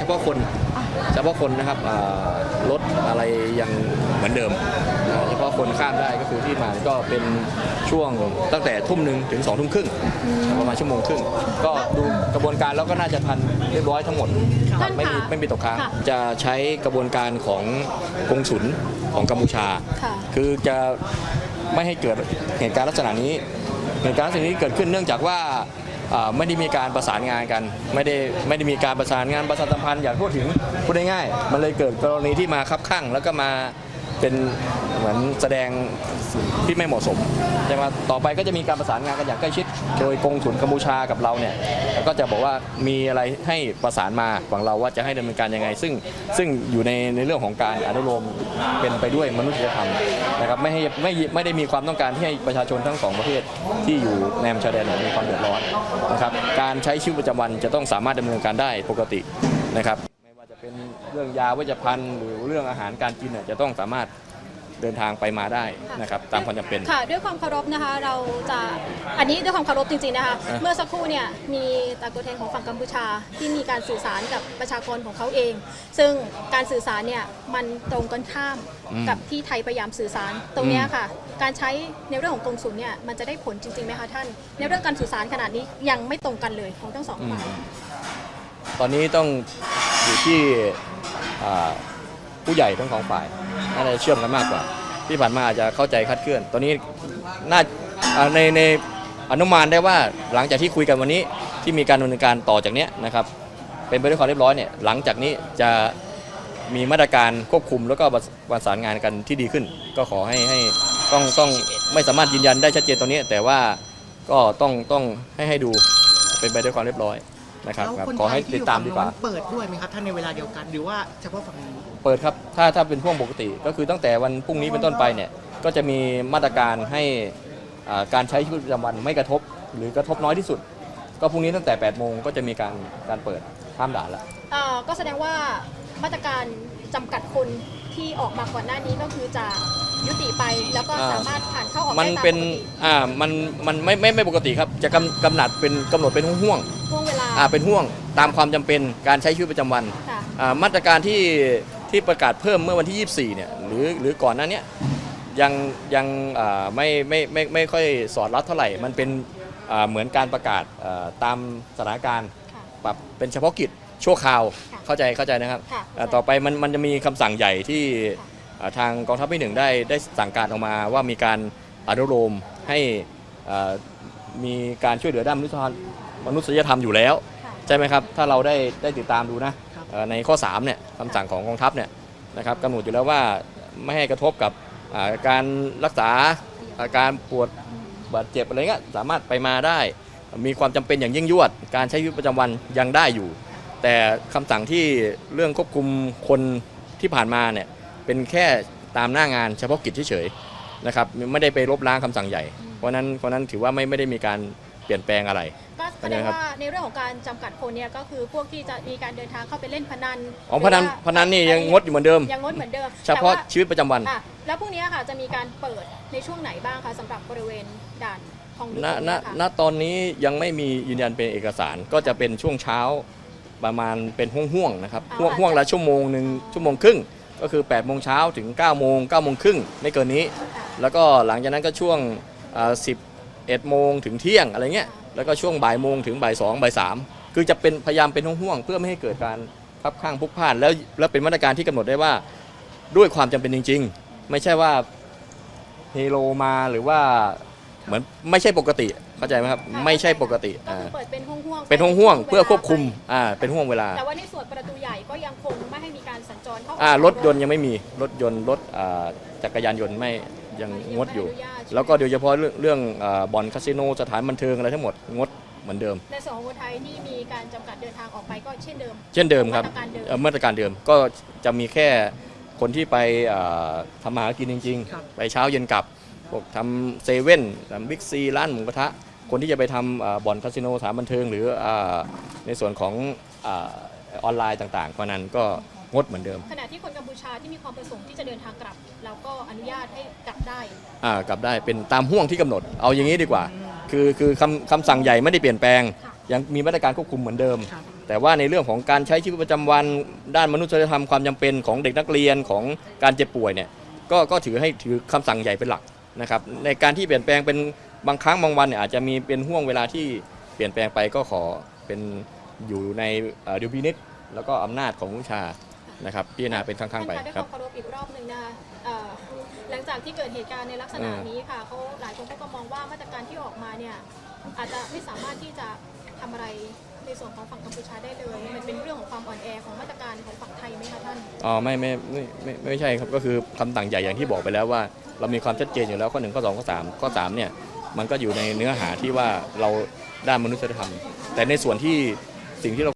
เฉพาะคนเฉพาะคนนะครับอ่ารถอะไรยังเหมือนเดิมอ่าเฉพาะคนข้ามได้ก็คือที่มาก็เป็นช่วงตั้งแต่ทุ่มหนึ่งถึงสองทุ่มครึ่งประมาณชั่วโมงครึ่ง ก็ดูกระบวนการแล้วก็น่าจะทันเรียบร้อยทั้งหมดครับไม่มีไม่มีตกค้างจะใช้กระบวนการของกงสุลของกัมพูชาค่ะคือจะไม่ให้เกิดเหตุการณ์ลักษณะนี้เหตุการณ์ลักษณะนี้เกิดขึ้นเนื่องจากว่าอ่า ไม่ได้มีการประสานงานกัน ไม่ได้ไม่ได้มีการประสานงานประชาสัมพันธ์อย่างทั่วถึงพูดง่ายๆมันเลยเกิดกรณีที่มาคับข้างแล้วก็มา เป็นเหมือนแสดงที่ไม่เหมาะสมใช่ไหมต่อไปก็จะมีการประสานงานกันอย่างใกล้ชิด โดยกงสุลกัมพูชากับเราเนี่ยก็จะบอกว่ามีอะไรให้ประสานมาฝั่งเราว่าจะให้ดำเนินการยังไง ซึ่งซึ่งอยู่ในในเรื่องของการอนุโลมเป็นไปด้วยมนุษยธรรมนะครับไม่ให้ไม่ไม่ได้มีความต้องการที่ให้ประชาชนทั้งสองประเทศที่อยู่ในแนวชายแดนมีความเดือดร้อนนะครับการใช้ชีวิตประจำวันจะต้องสามารถดำเนินการได้ปกตินะครับ เป็นเรื่องยาเวชภัณฑ์หรือเรื่องอาหารการกินเนี่ยจะต้องสามารถเดินทางไปมาได้นะครับตามความจำเป็น ค่ะ ด้วยความเคารพนะคะเราจะอันนี้ด้วยความเคารพจริงๆนะคะอะเมื่อสักครู่เนี่ยมีจากตัวแทนของฝั่งกัมพูชาที่มีการสื่อสารกับประชากรของเขาเอง ซึ่งการสื่อสารเนี่ยมันตรงกันข้ามกับที่ไทยพยายามสื่อสาร ตรงเนี้ยค่ะ การใช้ในเรื่องของกงสุลเนี่ยมันจะได้ผลจริงๆไหมคะท่าน ในเรื่องการสื่อสารขนาดนี้ยังไม่ตรงกันเลยของทั้งสองฝ่ายตอนนี้ต้อง อยู่ที่ผู้ใหญ่ทั้งสองฝ่ายน่าจะเชื่อมกันมากกว่า ที่ผ่านมาอาจจะเข้าใจคลาดเคลื่อน ตอนนี้น่าในในอนุมานได้ว่าหลังจากที่คุยกันวันนี้ที่มีการดำเนินการต่อจากเนี้ยนะครับ เป็นไปด้วยความเรียบร้อยเนี่ยหลังจากนี้จะมีมาตรการควบคุมแล้วก็ประสานงานกันที่ดีขึ้น ก็ขอให้ให้ต้องต้องไม่สามารถยืนยันได้ชัดเจนตอนนี้ แต่ว่าก็ต้องต้องให้ให้ดูเป็นไปด้วยความเรียบร้อย นะครับแล้วครับคนขอไทให้ยที่ติอดยู่ตามฝั่งดีกว่าโน้นเปิดด้วยไหมครับท่านในเวลาเดียวกัน หรือว่าเฉพาะฝั่งนี้ เปิดครับถ้าถ้าเป็นช่วงปกติก็คือตั้งแต่วันพรุ่งนี้เป็นต้นไปเนี่ยก็จะมีมาตรการให้อ่าการใช้ชีวิตประจำวันไม่กระทบ หรือกระทบน้อยที่สุด ก็พรุ่งนี้ตั้งแต่8โมงก็จะมีการการเปิดข้ามด่านแล้วเอ่อก็แสดงว่ามาตรการจำกัดคนที่ออกมาก่อนหน้านี้ก็คือจะยุติไปแล้วก็อ่า สามารถผ่านเข้าออกมันได้ตามเป็นปกติอ่ามันมันไม่ไม่ไม่ปกติครับจะกำกำหนดเป็นกำหนดเป็นห่วงช่วงเวลาๆ อ่าเป็นห่วงตามความจำเป็นการใช้ชีวิตประจำวันค่ะ อ่ามาตรการที่ที่ประกาศเพิ่มเมื่อวันที่ 24 เนี่ยหรือหรือก่อนหน้าเนี้ยยังยังอ่าไม่ไม่ไม่ไม่ค่อยสอดรับเท่าไหร่ มันเป็นอ่าเหมือนการประกาศอ่าตามสถานการณ์ ค่ะ ปรับเป็นเฉพาะกิจชั่วคราวค่ะเข้าใจเข้าใจนะครับค่ะอ่าต่อไปมันมันจะมีคำสั่งใหญ่ที่อ่าทางกองทัพภาคที่หนึ่งได้ได้สั่งการออกมาว่ามีการอนุโลมให้อ่ามีการช่วยเหลือด้านมนุษยธรรมมนุษยธรรมอยู่แล้วค่ะใช่ไหมครับ ถ้าเราได้ได้ติดตามดูนะครับเอ่อในข้อ3เนี่ยคำสั่งของกองทัพเนี่ยนะครับกำหนดอยู่แล้วว่าไม่ให้กระทบกับอ่าการรักษาอาการปวดบาดเจ็บอะไรเงี้ยสามารถไปมาได้ มีความจำเป็นอย่างยิ่งยวด การใช้ชีวิตประจำวันยังได้อยู่ แต่คำสั่งที่เรื่องควบคุมคนที่ผ่านมาเนี่ยเป็นแค่ตามหน้างานเฉพาะกิจเฉยๆนะครับไม่ได้ไปลบล้างคำสั่งใหญ่ เพราะฉะนั้นเพราะฉะนั้นถือว่าไม่ไม่ได้มีการเปลี่ยนแปลงอะไรก็ แสดงว่าในเรื่องของการจำกัดคนเนี่ยก็คือพวกที่จะมีการเดินทางเข้าไปเล่นพนันอ๋อพนันหรือว่าพนันนี่ยังงดอยู่เหมือนเดิมยังงดเหมือนเดิมเฉพาะแต่ว่ชีวิตประจำวันอะแล้วพรุ่งนี้ค่ะจะมีการเปิดในช่วงไหนบ้างคะสำหรับบริเวณด่านของหลวงณณเนี่ยค่ะณตอนนี้ยังไม่มียืนยันเป็นเอกสารก็จะเป็นช่วงเช้าประมาณเป็นห่วงๆนะครับห่วงห่วงละชั่วโมงหนึ่งชั่วโมงครึ่งก็คือ8โมงเช้าถึง9โมง9โมงครึ่งไม่เกินนี้ค่ะแล้วก็หลังจากนั้นก็ช่วงอ่า11โมงถึงเที่ยงอะไรเงี้ย แล้วก็ช่วงบ่ายโมงถึงบ่ายสองบ่ายสามคือจะเป็นพยายามเป็นห่วงๆเพื่อไม่ให้เกิดการคับข้างพลุกพล่านแล้วแล้วเป็นมาตรการที่กำหนดได้ว่าด้วยความจำเป็นจริง ๆ ไม่ใช่ว่าเฮโลมาหรือว่าเหมือนไม่ใช่ปกติเข้าใจไหมครับค่ะไม่ใช่ปกติก็อ่าคือเปิดเป็นห่วงๆเป็นห่วงๆไปเพื่อควบคุมอ่าเป็นห่วงเวลา แต่ว่าในส่วนประตูใหญ่ก็ยังคงไม่ให้มีการสัญจรเข้าออกอ่ารถยนต์ยังไม่มีรถยนต์รถอ่าจักรยานยนต์ไม่ ยังงดอยู่ไม่นุญาตใช่ไหมแล้วก็โดยเฉพาะเรื่องเรื่องอ่าบ่อนคาสิโนสถานบันเทิงอะไรทั้งหมดงดเหมือนเดิม ในส่วนของคนไทยที่มีการจำกัดเดินทางออกไปก็เช่นเดิม เช่นเดิมครับมาตรการเดิมเอ่อมาตรการเดิมก็จะมีแค่คนที่ไปอ่าทำมาหากินจริงครับๆไปเช้าเย็นกลับพวกทำเซเว่นทำบิ๊กซีร้านหมูกระทะ คนที่จะไปทำอ่าบ่อนคาสิโนสถานบันเทิง หรืออ่าในส่วนของอาออนไลน์ต่างๆเพราะนั้นก็ งดเหมือนเดิม ขณะที่คนกัมพูชาที่มีความประสงค์ที่จะเดินทางกลับ เราก็อนุญาตให้กลับได้อ่ากลับได้เป็นตามห่วงที่กำหนด เอาอย่างนี้ดีกว่า คือคือคำคำสั่งใหญ่ไม่ได้เปลี่ยนแปลงค่ะยังมีมาตรการควบคุมเหมือนเดิมครับแต่ว่าในเรื่องของการใช้ชีวิตประจำวัน ด้านมนุษยธรรมความจำเป็นของเด็กนักเรียนของการเจ็บป่วยเนี่ยก็ก็ถือให้ถือคำสั่งใหญ่เป็นหลักนะครับในการที่เปลี่ยนแปลงเป็นบางครั้งบางวันเนี่ยอาจจะมีเป็นห่วงเวลาที่เปลี่ยนแปลงไปก็ขอเป็นอยู่ในเอ่อดุลพินิษแล้วก็อำนาจของผู้บัญชา นะครับพิจารณาเป็นครั้งๆไปท่านคะด้วยคครับ วามเคารพอีกรอบหนึ่งนะคะเอ่อหลังจากที่เกิดเหตุการณ์ในลักษณะเออนี้ค่ะเขาหลายคนก็มองว่ามาตรการที่ออกมาเนี่ยอาจจะไม่สามารถที่จะทำอะไรในส่วนของฝั่งกัมพูชาได้เลย มันเป็นเรื่องของความอ่อนแอของมาตรการของฝั่งไทยไหมคะท่าน อ๋อไม่ไม่ไม่ไม่ไม่ใช่ครับก็คือคำสั่งใหญ่อย่างที่บอกไปแล้วว่า เรามีความชัดเจนอยู่แล้วข้อหนึ่งข้อสองข้อสามข้อสามเนี่ยมันก็อยู่ในเนื้อหาที่ว่าเราด้านมนุษยธรรม แต่ในส่วนที่สิ่งที่เรา